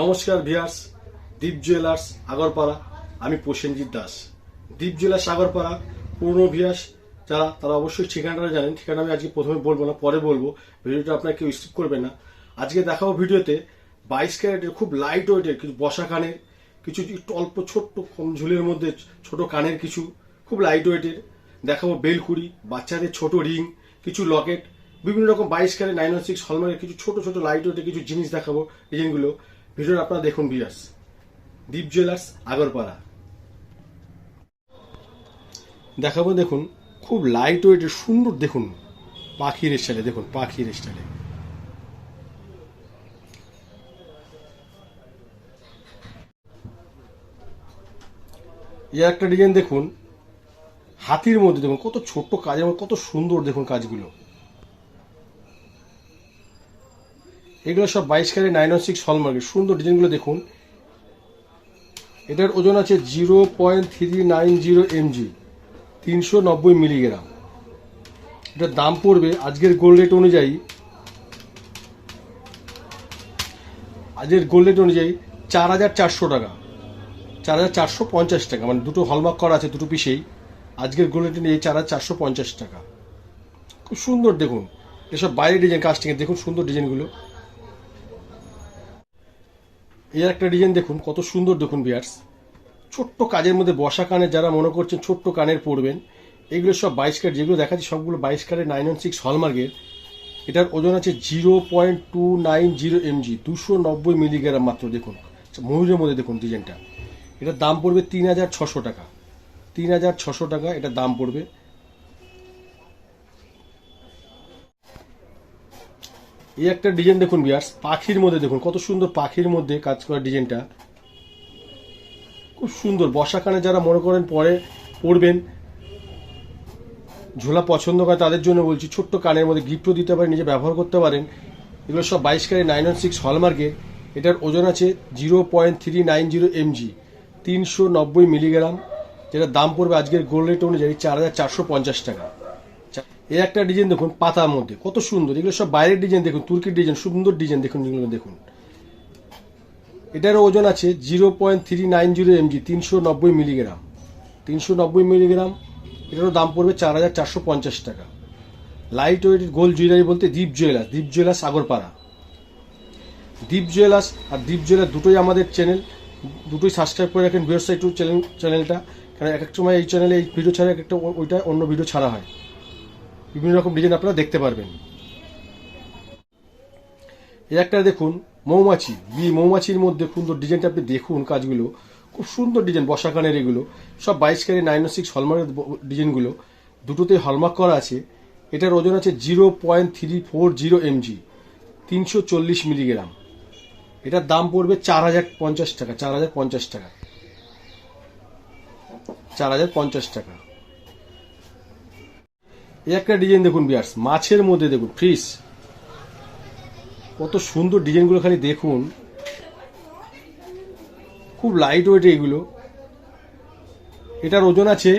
নমস্কার ভিয়ার্স দীপ জুয়েলার্স আগরপাড়া। আমি প্রসেনজিৎ দাস। দীপ জুয়েলার্স আগরপাড়া। পুরনো ভিয়াস যারা, তারা অবশ্যই ঠিকানাটা জানেন। ঠিকানা আমি আজকে প্রথমে বলব না, পরে বলব। ভিডিওটা আপনার কেউ স্কিপ করবে না। আজকে দেখাবো ভিডিওতে বাইশ ক্যারেটের, খুব লাইট ওয়েটের কিছু বসা কানের, কিছু অল্প ছোট্ট কম ঝুলের মধ্যে ছোট কানের কিছু, খুব লাইট ওয়েটের দেখাবো বেলকুড়ি, বাচ্চাদের ছোট রিং, কিছু লকেট, বিভিন্ন রকম বাইশ ক্যারেট নাইন সিক্স হলমার্কের কিছু ছোট ছোট লাইট ওয়েটের কিছু জিনিস দেখাবো ডিজাইনগুলো ভিডিওটা আপনারা দেখুন বিয়ার্স দীপ জুয়েলার্স আগরপাড়া। দেখাবো, দেখুন, খুব লাইট ওয়েটের সুন্দর, দেখুন, পাখির স্টাইলে দেখুন, পাখির স্টাইলে এই একটা ডিজাইন দেখুন, হাতির মধ্যে, দেখুন, কত ছোট্ট কাজের মধ্যে কত সুন্দর, দেখুন, কাজগুলো। এগুলো সব বাইশ ক্যারেট নাইন সিক্স হলমার্কের সুন্দর ডিজাইনগুলো দেখুন। এটার ওজন আছে zero point three nine zero mg তিনশো নব্বই মিলিগ্রাম এটার দাম পড়বে আজকের গোল্ড রেট অনুযায়ী, আজকের গোল্ড রেট অনুযায়ী চার হাজার চারশো টাকা। চার হাজার চারশো পঞ্চাশ টাকা মানে দুটো হলমার্ক করা আছে দুটো পিসেই আজকের গোল্ড রেট অনুযায়ী চার হাজার চারশো পঞ্চাশ টাকা। খুব সুন্দর দেখুন। এসব বাইরের ডিজাইন কাস্টিংয়ের দেখুন সুন্দর ডিজাইনগুলো এর একটা ডিজাইন দেখুন, কত সুন্দর দেখুন বিয়ার্স ছোট্ট কাজের মধ্যে বসা কানের যারা মনে করছেন ছোট্ট কানের পরবেন, এগুলো সব বাইশ ক্যারেট যেগুলো দেখাচ্ছি সবগুলো বাইশ ক্যারেট নাইন ওয়ান সিক্স হলমার্কের এটার ওজন আছে zero point two nine zero mg দুশো নব্বই মিলিগ্রাম মাত্র দেখুন। ময়ূরের মধ্যে দেখুন ডিজাইনটা এটার দাম পড়বে তিন হাজার ছশো টাকা। তিন হাজার ছশো টাকা এটার দাম পড়বে। এই একটা ডিজাইন দেখুন বিয়ার্স পাখির মধ্যে দেখুন, কত সুন্দর পাখির মধ্যে কাজ করা ডিজাইনটা। খুব সুন্দর, বর্ষাকালে যারা মনে করেন পরে পড়বেন, ঝোলা পছন্দ করে তাদের জন্য বলছি, ছোট্ট কানের মধ্যে গিফটও দিতে পারেন, নিজে ব্যবহার করতে পারেন। এগুলো সব বাইশ ক্যারেট নাইন ওয়ান সিক্স হলমার্কের এটার ওজন আছে zero point three nine zero mg, তিনশো নব্বই মিলিগ্রাম, যেটার দাম পড়বে আজকের গোল্ড রেট অনুযায়ী চার হাজার চারশো পঞ্চাশ টাকা। এই একটা ডিজাইন দেখুন, পাতার মধ্যে। কত সুন্দর। এগুলো সব বাইরের ডিজাইন দেখুন, তুর্কির ডিজাইন সুন্দর ডিজাইন দেখুন, এগুলো দেখুন। এটার ওজন আছে zero point three nine zero mg, তিনশো নব্বই মিলিগ্রাম। তিনশো নব্বই মিলিগ্রাম, এটারও দাম পড়বে চার হাজার চারশো পঞ্চাশ টাকা। লাইট ওয়েট গোল্ড জুয়েলারি বলতে Deep jewellers Deep jewellers Sagarpara. Deep jewellers আর দীপ জুয়েলার দুটোই আমাদের চ্যানেল দুটোই সাবস্ক্রাইব করে রাখেন টু চ্যানেল চ্যানেলটা কারণ এক এক সময় এই চ্যানেলে এই ভিডিও ছাড়া এক একটা ওইটা অন্য ভিডিও ছাড়া হয়। বিভিন্ন রকম ডিজাইন আপনারা দেখতে পারবেন। এই একটা দেখুন, মৌমাছি। বি, মৌমাছির মধ্যে সুন্দর ডিজাইনটা আপনি দেখুন কাজগুলো। খুব সুন্দর ডিজাইন, বসাকানের এগুলো। সব বাইশ ক্যারি নাইন সিক্স হলমার্কের ডিজাইনগুলো। দুটোতেই হলমার্ক করা আছে। এটার ওজন আছে zero point three four zero mg, তিনশো চল্লিশ মিলিগ্রাম। এটার দাম পড়বে চার হাজার পঞ্চাশ টাকা, চার হাজার পঞ্চাশ টাকা। চার হাজার পঞ্চাশ টাকা। এই একটা ডিজাইন দেখুন বিয়ার্স, মাছের মধ্যে দেখুন ফিশ কত সুন্দর ডিজাইনগুলো খালি দেখুন। খুব লাইট ওয়েট এগুলো। এটার ওজন আছে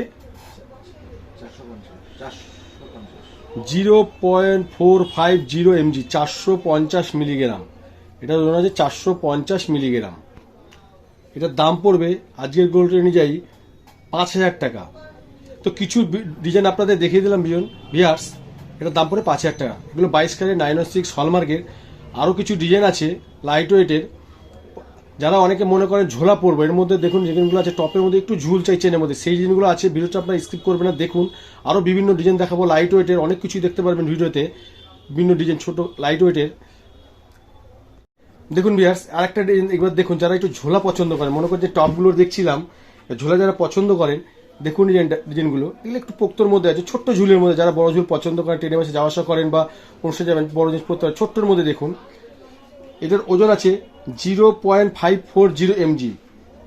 zero point four five zero mg চারশো পঞ্চাশ মিলিগ্রাম। এটার ওজন আছে চারশো পঞ্চাশ মিলিগ্রাম। এটার দাম পড়বে আজকের গোল্ড অনুযায়ী পাঁচ হাজার টাকা। তো কিছু ডিজাইন আপনাদের দেখিয়ে দিলাম, বিজন ভিয়ার্স এটার দাম পড়ে পাঁচ হাজার টাকা। এগুলো বাইশ ক্যারেট নাইন ও সিক্স হলমার্কের আরও কিছু ডিজাইন আছে লাইট ওয়েটের যারা অনেকে মনে করেন ঝোলা পড়ব এর মধ্যে দেখুন যেগুলো আছে, টপের মধ্যে একটু ঝুল চাই চেনের মধ্যে। সেই জিনিসগুলো আছে, ভিডিওটা আপনার স্কিপ করবেন না, দেখুন। আরও বিভিন্ন ডিজাইন দেখাবো লাইট ওয়েটের অনেক কিছুই দেখতে পারবেন ভিডিওতে। বিভিন্ন ডিজাইন ছোট লাইট ওয়েটের দেখুন বিয়ার্স আরেকটা ডিজাইন এবার দেখুন, যারা একটু ঝোলা পছন্দ করেন, মনে করেন যে টপগুলো দেখছিলাম, ঝোলা যারা পছন্দ করেন দেখুন ডিজাইনটা ডিজাইনগুলো। এগুলো একটু পোক্তর মধ্যে আছে, ছোট্ট ঝুলের মধ্যে, যারা বড় ঝুল পছন্দ করেন, ট্রেনে বাসে যাওয়া আসা করেন বা অনুষ্ঠানে যাবেন, বড় জিনিস পড়তে হয়, ছোট্টর মধ্যে দেখুন। এটার ওজন আছে zero point five four zero mg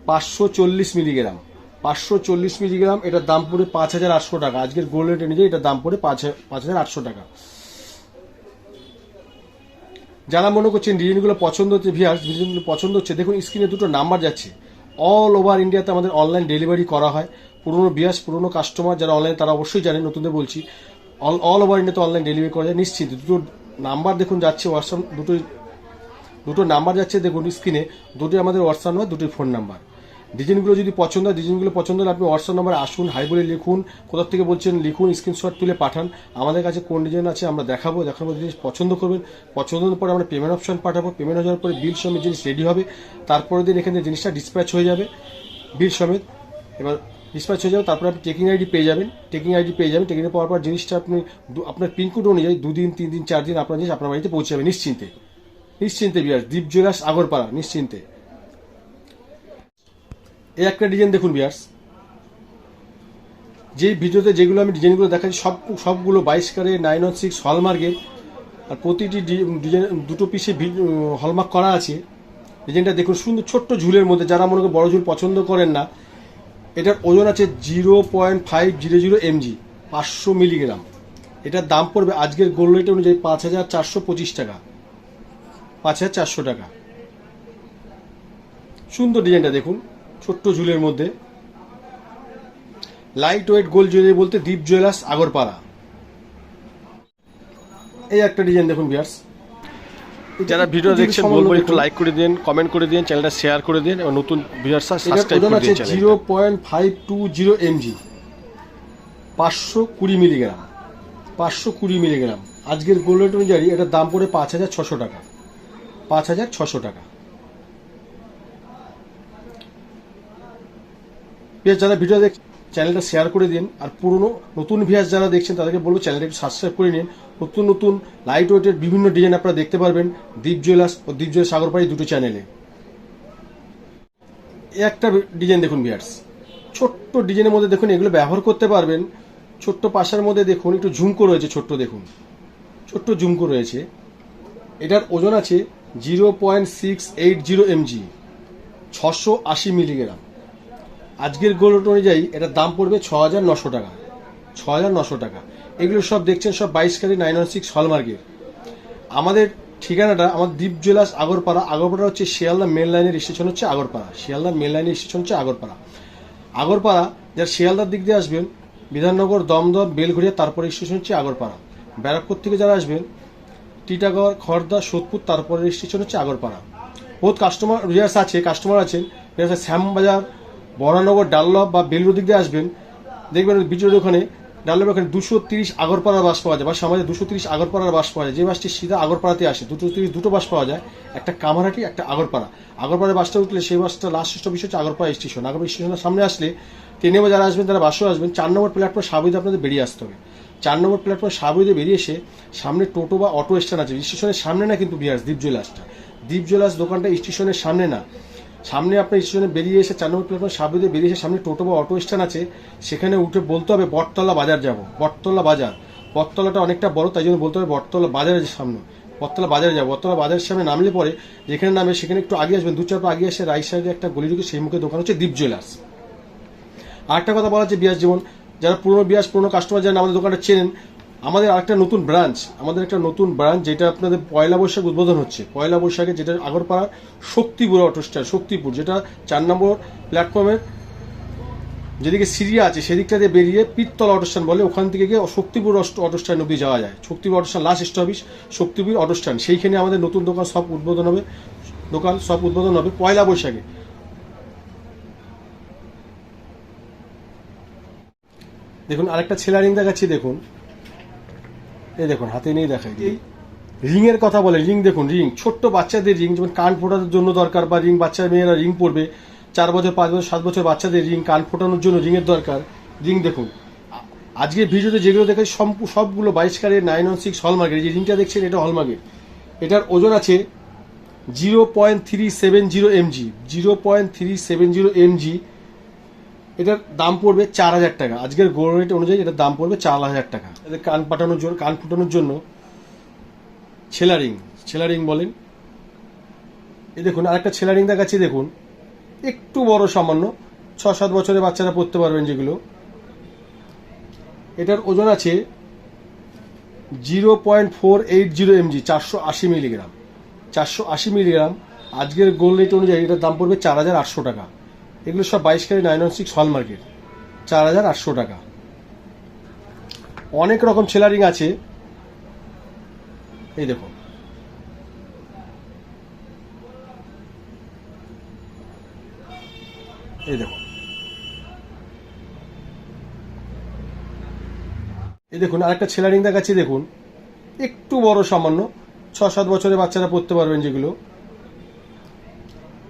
পাঁচশো চল্লিশ মিলিগ্রাম। পাঁচশো চল্লিশ মিলিগ্রাম, এটার দাম পড়ে পাঁচ হাজার আটশো টাকা। আজকের গোল্ড রেট অনুযায়ী এটার দাম পড়ে পাঁচ পাঁচ হাজার আটশো টাকা। যারা মনে করছেন ডিজাইনগুলো পছন্দ হচ্ছে ভিয়ার্স ডিজাইনগুলো পছন্দ হচ্ছে, দেখুন স্ক্রিনে দুটো নাম্বার যাচ্ছে। অল ওভার ইন্ডিয়াতে আমাদের অনলাইন ডেলিভারি করা হয়। পুরোনো বিয়াস, পুরনো কাস্টমার যারা অনলাইন তারা অবশ্যই জানেন, নতুনদের বলছি অল অল ওভার ইন্ডিয়াতে অনলাইন ডেলিভারি করা যায়, নিশ্চিত। দুটো নাম্বার দেখুন যাচ্ছে হোয়াটসঅ্যাপ দুটোই দুটো নাম্বার যাচ্ছে দেখুন স্ক্রিনে দুটি আমাদের হোয়াটসঅ্যাপ নাম্বার দুটি ফোন নাম্বার ডিজাইনগুলো যদি পছন্দ হয় ডিজাইনগুলো পছন্দ হলে আপনি হোয়াটসঅ্যাপ নাম্বার আসুন হাই বলে লিখুন কোথা থেকে বলছেন লিখুন স্ক্রিনশট তুলে পাঠান। আমাদের কাছে কোন ডিজাইন আছে আমরা দেখাবো পর জিনিস পছন্দ করবেন। পছন্দের পরে আমরা পেমেন্ট অপশন পাঠাবো পেমেন্ট হওয়ার পরে বিল সমেত জিনিস রেডি হবে। তারপরে দিন এখানে জিনিসটা ডিসপ্যাচ হয়ে যাবে বিল সমেত। এবার ডিসপ্যাচ হয়ে যাবে, তারপরে আপনি টেকিং আইডি পেয়ে যাবেন। টেকিং আইডি পেয়ে যাবেন টেকিং পাওয়ার পর জিনিসটা আপনি আপনার পিনকোড অনুযায়ী দুদিন তিন দিন চার দিন আপনার জিনিস আপনার বাড়িতে পৌঁছে যাবে নিশ্চিন্তে। নিশ্চিন্তে বিয়ার দ্বীপ জুয়েলার্স আগরপাড়া, নিশ্চিন্তে। এই একটা ডিজাইন দেখুন বিয়ার্স যেই ভিডিওতে যেগুলো আমি ডিজাইনগুলো দেখাচ্ছি, সব সবগুলো বাইশ কারে নাইন ওয়ান সিক্স হলমার্কের আর প্রতিটি ডিজাইন দুটো পিসে হলমার্ক করা আছে। ডিজাইনটা দেখুন, সুন্দর ছোট্ট ঝুলের মধ্যে, যারা মনে করেন বড় ঝুল পছন্দ করেন না এটার ওজন আছে zero point five zero zero mg পাঁচশো মিলিগ্রাম। এটার দাম পড়বে আজকের গোল্ড রেট অনুযায়ী পাঁচ হাজার চারশো পঁচিশ টাকা। পাঁচ হাজার চারশো টাকা। সুন্দর ডিজাইনটা দেখুন, ছোট্ট ঝুলের মধ্যে। লাইট ওয়েট গোল্ড জুয়েলারি বলতে দীপ জুয়েলার্স আগরপাড়া। এই একটা ডিজাইন দেখুন বিয়ার্স যারা ভিডিও দেখছেন বলব একটু লাইক করে দিন কমেন্ট করে দিন চ্যানেলটা শেয়ার করে দিন এবং নতুন ভিউয়ার্স সাবস্ক্রাইব করে দিন চ্যানেলটা zero point five two zero mg পাঁচশো কুড়ি মিলিগ্রাম পাঁচশো কুড়ি মিলিগ্রাম আজকের গোল্ড রেট অনুযায়ী এটার দাম পড়ে পাঁচ হাজার ছশো টাকা। পাঁচ হাজার ছশো টাকা। ভিয়াস যারা ভিডিও দেখ চ্যানেলটা শেয়ার করে দিন। আর পুরনো নতুন ভিয়াস যারা দেখছেন তাদেরকে বলব চ্যানেলটা একটু সাবস্ক্রাইব করে নিন। নতুন নতুন লাইট ওয়েটের বিভিন্ন ডিজাইন আপনারা দেখতে পারবেন দীপ জুয়েলার্স ও দীপ জুয়েলার্স সাগরপাড়ি দুটো চ্যানেলে একটা ডিজাইন দেখুন বিয়ার্স ছোট্ট ডিজাইনের মধ্যে দেখুন, এগুলো ব্যবহার করতে পারবেন। ছোট্ট পাশার মধ্যে দেখুন, একটু ঝুমকো রয়েছে ছোট্ট দেখুন। ছোট্ট ঝুমকো রয়েছে। এটার ওজন আছে zero point six eight zero mg ছশো আশি মিলিগ্রাম আজকের গোল্ড অনুযায়ী এটার দাম পড়বে ছ হাজার নশো টাকা। ছ হাজার নশো টাকা। এগুলো সব দেখছেন, সব বাইশ কারি নাইন ওয়ান সিক্স হলমার্কের আমাদের ঠিকানাটা আমার দ্বীপ জুয়েলার্স আগরপাড়া আগরপাড়া হচ্ছে শিয়ালদা মেন লাইনের স্টেশন হচ্ছে আগরপাড়া, শিয়ালদা মেন লাইনের স্টেশন হচ্ছে আগরপাড়া। আগরপাড়া, যারা শিয়ালদার দিক দিয়ে আসবেন, বিধাননগর, দমদম, বেলঘড়িয়া, তারপরে স্টেশন হচ্ছে আগরপাড়া। ব্যারাকপুর থেকে যারা আসবেন, টিটাগড় খড়দা সোদপুর, তারপরে স্টেশন হচ্ছে আগরপাড়া। বহুত কাস্টমার রিয়ার্স আছে কাস্টমার আছেন শ্যামবাজার, বরানগর ডাল্লভ বা বেলুর দিক দিয়ে আসবেন, দেখবেন বিজয়ের ওখানে ডাল্লভ ওখানে দুশো তিরিশ আগরপাড়ার বাস পাওয়া যায় বা সমাজে দুশো তিরিশ আগরপাড়ার বাস পাওয়া যায়। যে বাসটি সিধা আগরপাড়াতে আসে দুটো তিরিশ দুটো বাস পাওয়া যায়, একটা কামারহাটি, একটা আগরপাড়া। আগরপাড়ার বাসটা উঠলে সেই বাসটা লাস্ট স্টপ হচ্ছে আগরপাড়া স্টেশন আগরপাড়া স্টেশনের সামনে আসলে ট্রেনে যারা আসবেন তারা বাসও আসবেন। চার নম্বর প্ল্যাটফর্ম সাবুদে আপনাদের বেরিয়ে আসতে হবে। চার নম্বর প্ল্যাটফর্ম সাবুদে বেরিয়ে এসে সামনে টোটো বা অটো স্ট্যান্ড আছে। স্টেশনের সামনে না কিন্তু বিহার, দ্বীপ জুয়েলার্সটা। দ্বীপ জুয়েলার্স দোকানটা স্টেশনের সামনে না। সামনে আপনার স্টেশনে বেরিয়ে এসে চার নম্বর প্ল্যাটফর্ম সাবুদে বেরিয়ে এসে সামনে টোটো বা অটো স্ট্যান্ড আছে, সেখানে উঠে বলতে হবে বটতলা বাজার যাব। বটতলা বাজার। বটতলাটা অনেকটা বড়, তাই জন্য বলতে হবে বটতলা বাজারের সামনে। বটতলা বাজারে যাব। বটতলা বাজারের সামনে নামলে পরে যেখানে নামে সেখানে একটু আগে আসবেন দু চার আগে এসে রাইট সাইডে একটা গলি ঢুকে সেই মুখে দোকান হচ্ছে দ্বীপ জুয়েলার্স আরেকটা কথা বলা হচ্ছে বিয়াস জীবন। যারা পুরনো বিয়াস, পুরনো কাস্টমার যারা আমাদের দোকানটা চেনেন আমাদের আরেকটা নতুন ব্রাঞ্চ, আমাদের একটা নতুন ব্রাঞ্চ যেটা আপনাদের পয়লা বৈশাখ উদ্বোধন হচ্ছে। পয়লা বৈশাখে যেটা আগরপাড়ার শক্তিপুর অটো স্ট্যান্ড শক্তিপুর, যেটা চার নম্বর প্ল্যাটফর্মের যেদিকে সিরিয়া আছে, সেদিকটা দিয়ে বেরিয়ে পিত্তলা অটো স্ট্যান্ড বলে ওখান থেকে গিয়ে শক্তিপুর অটো স্ট্যান্ড অব্দি যাওয়া যায়। Shaktipur auto stand last stop is Shaktipur auto stand সেইখানে আমাদের নতুন দোকান সব উদ্বোধন হবে, দোকান সব উদ্বোধন হবে পয়লা বৈশাখে। দেখুন, আরেকটা ছেলা রিং দেখাচ্ছি দেখুন। এই দেখুন, হাতে নিয়ে দেখাই রিং এর কথা বলে, রিং দেখুন, রিং, ছোট্ট বাচ্চাদের রিং, যেমন কান ফোটানোর জন্য দরকার বা রিং, বাচ্চা মেয়েরা রিং পরবে, চার বছর, পাঁচ বছর, সাত বছর বাচ্চাদের রিং, কান ফোটানোর জন্য রিং এর দরকার। রিং দেখুন, আজকে ভিডিওতে যেগুলো দেখে সবগুলো বাইশ কারের নাইন ওয়ান সিক্স হলমার্কের। যে রিংটা দেখছেন, এটা হলমার্কের। এটার ওজন আছে zero point three seven zero mg zero point three seven zero mg এটার দাম পড়বে চার হাজার টাকা। আজকের গোল্ড রেট অনুযায়ী এটার দাম পড়বে চার হাজার টাকা। এদের কান পাঠানোর জন্য, কান ফুটানোর জন্য ছেলারিং ছেলারিং বলেন। এই দেখুন, আরেকটা ছেলা রিং দেখাচ্ছি, দেখুন। একটু বড় সামান্য ছ সাত বছরের বাচ্চারা পড়তে পারবেন যেগুলো। এটার ওজন আছে zero point four eight zero mg, চারশো আশি মিলিগ্রাম। চারশো আশি মিলিগ্রাম, আজকের গোল্ড রেট অনুযায়ী এটার দাম পড়বে চার হাজার আটশো টাকা। এগুলো সব বাইশ carry nine six hallmark চার হাজার আটশো টাকা। অনেক রকম ছেলারিং আছে। এই দেখুন। এই দেখুন। এই দেখুন, আরেকটা ছেলারিং দেখাচ্ছি, দেখুন। একটু বড় সামান্য, ছ সাত বছরের বাচ্চারা পড়তে পারবেন যেগুলো।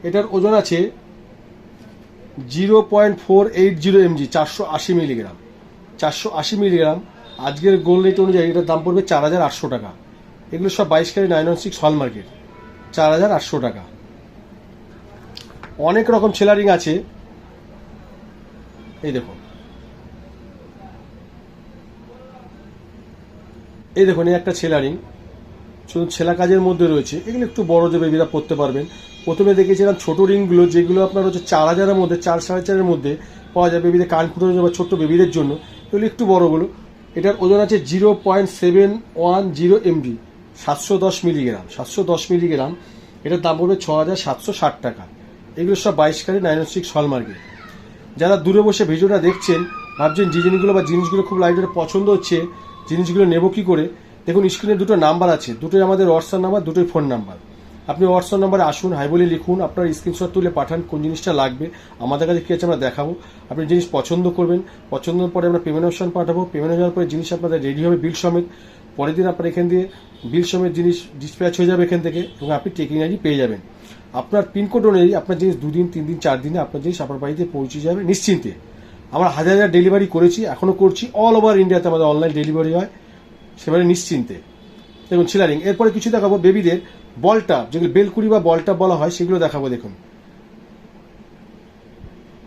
এটার ওজন আছে zero point four eight zero mg, চারশো আশি মিলিগ্রাম। চারশো আশি মিলিগ্রাম, আজকের গোল রেট অনুযায়ী এটার দাম পড়বে চার হাজার আটশো টাকা। এগুলো সব বাইশ ক্যারি নাইন ওয়ান সিক্স হলমার্কের চার হাজার আটশো টাকা। অনেক রকম ছেলারিং আছে। এই দেখুন। এই দেখুন, এই একটা ছেলারিং শুধু ছেলা কাজের মধ্যে রয়েছে। এগুলো একটু বড় যে বেবিরা পড়তে পারবেন। প্রথমে দেখেছিলাম ছোট রিংগুলো, যেগুলো আপনার হচ্ছে চার হাজারের মধ্যে, চার সাড়ে চারের মধ্যে পাওয়া যায় বেবিদের কান জন্য বা ছোট্ট বেবিদের জন্য। এগুলো একটু বড়গুলো এটার ওজন আছে zero point seven one zero mg সাতশো দশ মিলিগ্রাম, সাতশো দশ মিলিগ্রাম। এটার দাম পড়বে ছ হাজার সাতশো ষাট টাকা। এগুলো সব বাইশ কারি নাইন সিক্স হলমার্কে। যারা দূরে বসে ভিডিওটা দেখছেন, ভাবছেন যে জিনিসগুলো বা জিনিসগুলো খুব লাইটের পছন্দ হচ্ছে, জিনিসগুলো নেব কি করে? দেখুন স্ক্রিনে দুটো নাম্বার আছে। দুটোই আমাদের হোয়াটসঅ্যাপ নাম্বার দুটোই ফোন নাম্বার আপনি হোয়াটসঅ্যাপ নাম্বারে আসুন হাই বলে লিখুন, আপনার স্ক্রিনশট তুলে পাঠান কোন জিনিসটা লাগবে, আমাদের কাছে কী আছে আমরা দেখাবো। আপনি জিনিস পছন্দ করবেন, পছন্দের পরে আমরা পেমেন্ট অপশন পাঠাবো পেমেন্ট হওয়ার পরে জিনিস আপনাদের রেডি হবে বিল সমেত। পরের দিন আপনার এখান দিয়ে বিল সমেত জিনিস ডিসপ্যাচ হয়ে যাবে এখান থেকে এবং আপনি টেকিং আইডি পেয়ে যাবেন। আপনার পিনকোড অনুযায়ী আপনার জিনিস দুদিন তিন দিন চার দিনে আপনার জিনিস আপনার বাড়িতে পৌঁছে যাবে নিশ্চিন্তে। আমরা হাজার হাজার ডেলিভারি করেছি এখনও করছি অল ওভার ইন্ডিয়াতে আমাদের অনলাইন ডেলিভারি হয়, সেবারে নিশ্চিন্তে। দেখুন ছিলারিং এরপরে কিছু দেখাবো বেবিদের বলটা, যেগুলো বেলকুড়ি বা বলটা বলা হয়, সেগুলো দেখাবো, দেখুন।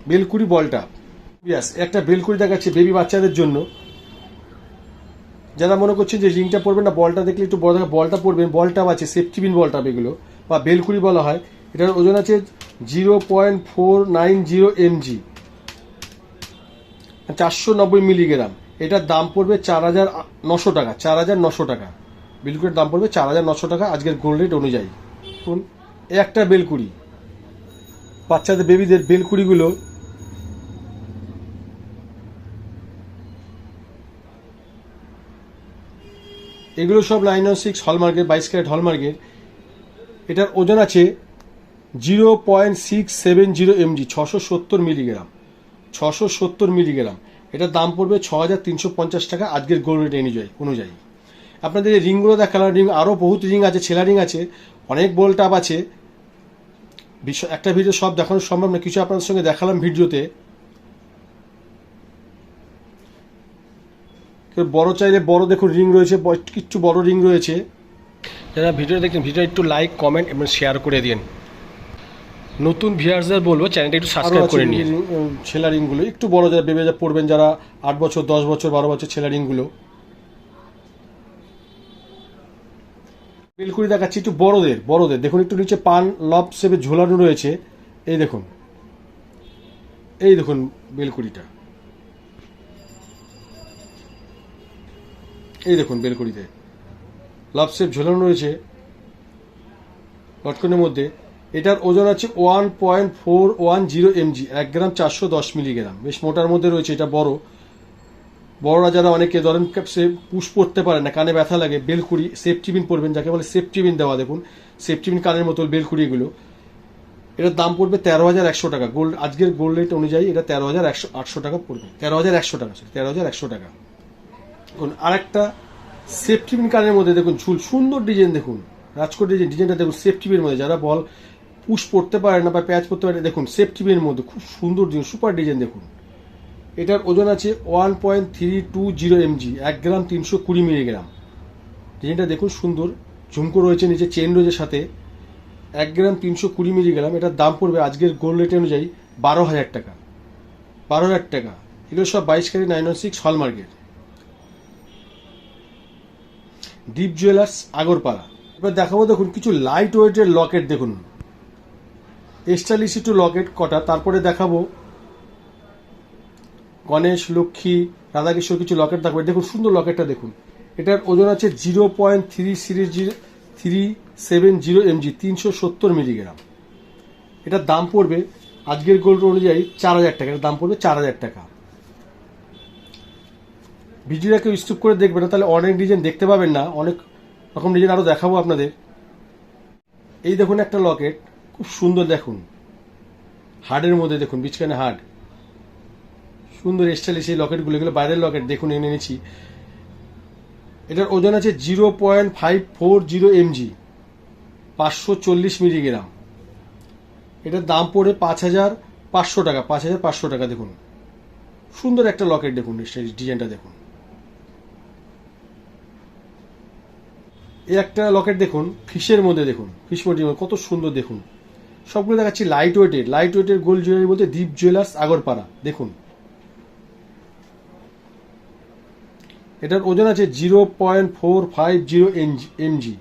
বেলকুড়ি বলটা। ইয়াস একটা বেলকুড়ি দেখাচ্ছে বেবি বাচ্চাদের জন্য। যারা মনে করছেন যে রিংটা পড়বেন না, বলটা দেখলে একটু বড় বলটা পড়বেন বলটা আছে সেফটি বিন বলটা এগুলো, বা বেলকুড়ি বলা হয়। এটার ওজন আছে zero point four nine zero mg চারশো নব্বই মিলিগ্রাম এটার দাম পড়বে চার হাজার নশো টাকা, চার হাজার নশো টাকা। বেলকুড়ির দাম পড়বে চার হাজার নশো টাকা আজকের গোল্ড রেট অনুযায়ী। একটা বেলকুড়ি বাচ্চাদের বেবিদের বেলকুড়িগুলো এগুলো সব নাইন সিক্স হলমার্কের বাইশ ক্যারেট হলমার্কের এটার ওজন আছে zero point six seven zero mg ছশো সত্তর মিলিগ্রাম। ছশো সত্তর মিলিগ্রাম। এটার দাম পড়বে ছ হাজার তিনশো পঞ্চাশ টাকা আজকের গোল্ড রেট অনুযায়ী অনুযায়ী। আপনাদের এই রিংগুলো দেখালাম রিং আরও বহুত রিং আছে ছেলা রিং আছে অনেক বল টাপ আছে। বিশ্ব একটা ভিডিও সব দেখানো সম্ভব না কিছু আপনাদের সঙ্গে দেখালাম ভিডিওতে। বড় চাইলে বড় দেখুন রিং রয়েছে কিচ্ছু বড় রিং রয়েছে। যারা ভিডিও দেখছেন ভিডিও একটু লাইক কমেন্ট এবং শেয়ার করে দিন নতুন ভিউয়ার্সদের বলব চ্যানেলটা একটু সাবস্ক্রাইব করে নিন। ছেলা রিংগুলো। একটু বড় যারা বেবে যা পড়বেন যারা আট বছর দশ বছর বারো বছর ছেলা রিংগুলো। বেলকুড়ি দেখাচ্ছি একটু বড়দের বড়দের। দেখুন, একটু নিচে পান, লব সেবে ঝোলানো রয়েছে। এই দেখুন। এই দেখুন বেলকুড়িটা। এই দেখুন বেলকুড়িতে। লব সেপ ঝোলানো রয়েছে লটকনের মধ্যে। এটার ওজন আছে one point four one zero mg, এক গ্রাম চারশো দশ মিলিগ্রাম। বেশ মোটার মধ্যে রয়েছে, এটা বড়। বড়রা যারা অনেকে ধরেন সে পুশ পড়তে পারে না, কানে ব্যথা লাগে বেলকুড়ি সেফটি বিন পড়বেন যাকে বলে সেফটি বিন দেওয়া, দেখুন। সেফটি বিন কানের মতো বেলকুড়ি এগুলো এটার দাম পড়বে তেরো হাজার একশো টাকা। গোল্ড আজকের গোল্ড রেট অনুযায়ী এটা তেরো হাজার একশো, আটশো টাকা পড়বে। তেরো হাজার একশো টাকা তেরো হাজার একশো টাকা। দেখুন, আরেকটা সেফটি বিন কানের মধ্যে দেখুন, ঝুল, সুন্দর ডিজাইন দেখুন। রাজকোট ডিজাইন ডিজাইনটা দেখুন সেফটি মধ্যে। যারা বল পুশ পড়তে পারে না বা প্যাচ পড়তে পারে, দেখুন সেফটি মধ্যে খুব সুন্দর ডিজাইন সুপার ডিজাইন দেখুন। এটার ওজন আছে one point three two zero mg এক গ্রাম তিনশো কুড়ি মিলিগ্রাম। ডিজাইনটা দেখুন সুন্দর, ঝুমকো রয়েছে, নিচে চেন রয়েছে সাথে। এক গ্রাম তিনশো কুড়ি মিলিগ্রাম, এটার দাম পড়বে আজকের গোল্ড রেট অনুযায়ী বারো হাজার টাকা। বারো হাজার টাকা। এগুলো সব বাইশ ক্যারি নাইন ওয়ান সিক্স হলমার্কের ডিপ জুয়েলার্স আগরপাড়া। এবার দেখাবো দেখুন, কিছু লাইট ওয়েটের লকেট দেখুন। স্টাইলিশ একটু লকেট কটা, তারপরে দেখাবো গণেশ, লক্ষ্মী, রাধাকৃষ্ণ কিছু লকেট থাকবে। দেখুন, সুন্দর লকেটটা দেখুন। এটার ওজন আছে zero point three series three seven zero mg তিনশো সত্তর মিলিগ্রাম। এটার দাম পড়বে, আজকের গোল্ড অনুযায়ী চার হাজার টাকা। এটার দাম পড়বে চার হাজার টাকা। ভিডিওটা কেউ স্টুপ করে দেখবেন না, তাহলে অনেক ডিজাইন দেখতে পাবেন না। অনেক রকম ডিজাইন আরও দেখাবো আপনাদের। এই দেখুন একটা লকেট, খুব সুন্দর দেখুন। হার্ডের মধ্যে দেখুন বিচখানে হার্ড সুন্দর স্টাইলিশ এই লকেটগুলো। এগুলো বাইরের লকেট, দেখুন, এনে এনেছি। এটার ওজন আছে zero point five four zero mg, পাঁচশো চল্লিশ মিলিগ্রাম। এটার দাম পড়ে পাঁচ হাজার পাঁচশো টাকা, পাঁচ হাজার পাঁচশো টাকা, দেখুন। সুন্দর একটা লকেট, দেখুন ডিজাইনটা, দেখুন। এই একটা লকেট, দেখুন, ফিশের মধ্যে, দেখুন, ফিশ মধ্যে, কত সুন্দর, দেখুন। সবগুলো দেখাচ্ছি লাইট ওয়েটের লাইট ওয়েটের গোল্ড জুয়েলারি বলতে দীপ জুয়েলার্স আগরপাড়া, দেখুন। এটার ওজন আছে zero point four five zero mg.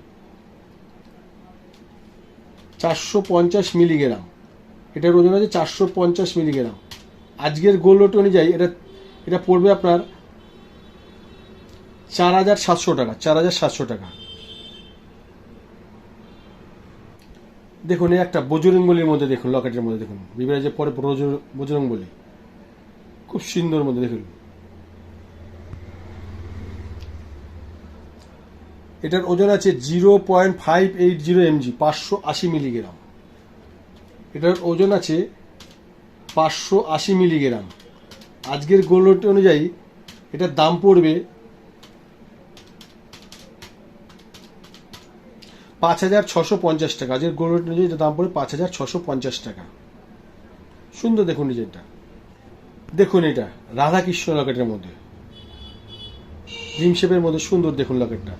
চারশো পঞ্চাশ মিলিগ্রাম। এটার ওজন আছে চারশো পঞ্চাশ মিলিগ্রাম। আজকের গোল্ড রেট অনুযায়ী এটা এটা পড়বে আপনার চার হাজার সাতশো টাকা, চার হাজার সাতশো টাকা। দেখুন, এই একটা বজরঙ্গলির মধ্যে দেখুন, লকেটের মধ্যে দেখুন। বিবিরাজের পরে বজর- বজরংবলী। খুব সুন্দর মধ্যে দেখুন। এটার ওজন আছে zero point five eight zero mg পাঁচশো আশি মিলিগ্রাম। এটার ওজন আছে পাঁচশো আশি মিলিগ্রাম। আজকের গোল্ড অনুযায়ী এটার দাম পড়বে পাঁচ হাজার ছশো পঞ্চাশ টাকা। আজকের গোল্ড অনুযায়ী এটার দাম পড়বে পাঁচ হাজার ছশো পঞ্চাশ টাকা। সুন্দর দেখুন ডিজাইনটা। দেখুন এটা, রাধাকৃষ্ণ লকেটের মধ্যে। ড্রিম শেপের মধ্যে সুন্দর দেখুন লকেটটা।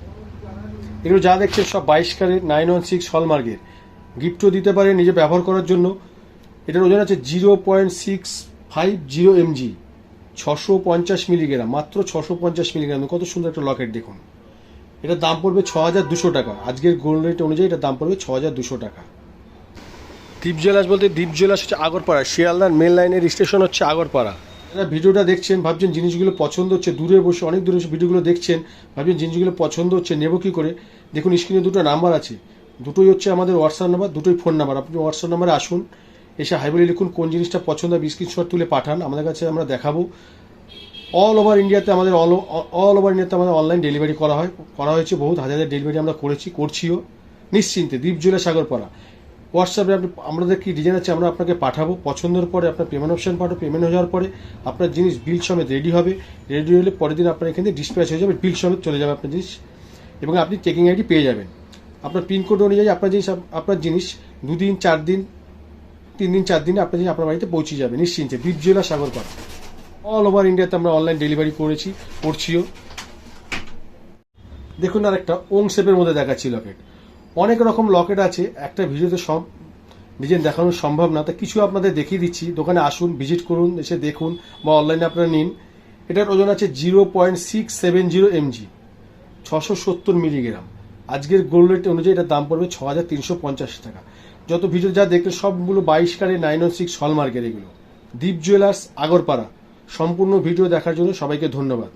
এগুলো যা দেখছেন সব বাইশ কারের নাইন ওয়ান সিক্স হলমার্কের। গিফটও দিতে পারে নিজে ব্যবহার করার জন্য। এটার ওজন আছে zero point six five zero mg, ছশো পঞ্চাশ মিলিগ্রাম, মাত্র ছশো পঞ্চাশ মিলিগ্রাম। কত সুন্দর একটা লকেট দেখুন। এটার দাম পড়বে ছ হাজার দুশো টাকা। আজকের গোল্ড রেট অনুযায়ী এটার দাম পড়বে ছ হাজার দুশো টাকা। দ্বীপ জেলাস বলতে দ্বীপ জেলাস হচ্ছে আগরপাড়া। শিয়ালদার মেন লাইনের স্টেশন হচ্ছে আগরপাড়া। যারা ভিডিওটা দেখছেন, ভাবছেন জিনিসগুলো পছন্দ হচ্ছে, দূরে বসে, অনেক দূরে ভিডিওগুলো দেখছেন, ভাবছেন জিনিসগুলো পছন্দ হচ্ছে, নেব কী করে? দেখুন স্ক্রিনে দুটো নাম্বার আছে। দুটোই হচ্ছে আমাদের হোয়াটসঅ্যাপ নাম্বার দুটোই ফোন নাম্বার আপনি হোয়াটসঅ্যাপ নাম্বারে আসুন, এসে হাইবলি লিখুন কোন জিনিসটা পছন্দ হবে স্ক্রিনশট তুলে পাঠান, আমাদের কাছে আমরা দেখাবো। অল ওভার ইন্ডিয়াতে আমাদের অল অল ওভার ইন্ডিয়াতে আমাদের অনলাইন ডেলিভারি করা হয়, করা হয়েছে বহুত, হাজার ডেলিভারি আমরা করেছি, করছিও। নিশ্চিন্তে দ্বীপ জুয়েলার সাগরপাড়া। হোয়াটসঅ্যাপে আপনি, আমাদের কি ডিজাইন আছে আমরা আপনাকে পাঠাবো। পছন্দের পরে আপনার পেমেন্ট অপশন পাঠাবো। পেমেন্ট হয়ে যাওয়ার পরে আপনার জিনিস বিল সমেত রেডি হবে। রেডি হলে পরের দিন আপনার এখানে ডিসপ্যাচ হয়ে যাবে বিল সমেত চলে যাবে আপনার জিনিস। এবং আপনি চেকিং আইডি পেয়ে যাবেন। আপনার পিনকোড অনুযায়ী আপনার জিনিস আপনার জিনিস দুদিন চার দিন তিন দিন চার দিনে আপনার জিনিস আপনার বাড়িতে পৌঁছে যাবে নিশ্চিন্তে। দ্বীপ জেলা অল ওভার ইন্ডিয়াতে আমরা অনলাইন ডেলিভারি করেছি, করছিও। দেখুন আর একটা ওং শেপের মধ্যে দেখাচ্ছি লকেট অনেক রকম লকেট আছে, একটা ভিডিওতে সব ডিজাইন দেখানো সম্ভব না। তা কিছু আপনাদের দেখিয়ে দিচ্ছি। দোকানে আসুন, ভিজিট করুন, এসে দেখুন বা অনলাইনে আপনারা নিন। এটার ওজন আছে zero point six seven zero mg ছশো সত্তর মিলিগ্রাম। আজকের গোল্ড রেট অনুযায়ী এটার দাম পড়বে ছ হাজার তিনশো পঞ্চাশ টাকা। যত ভিডিও যা দেখলে সবগুলো বাইশ কারে নাইন ওয়ান সিক্স হলমার্কের এগুলো। দীপ জুয়েলার্স, আগরপাড়া। সম্পূর্ণ ভিডিও দেখার জন্য সবাইকে ধন্যবাদ।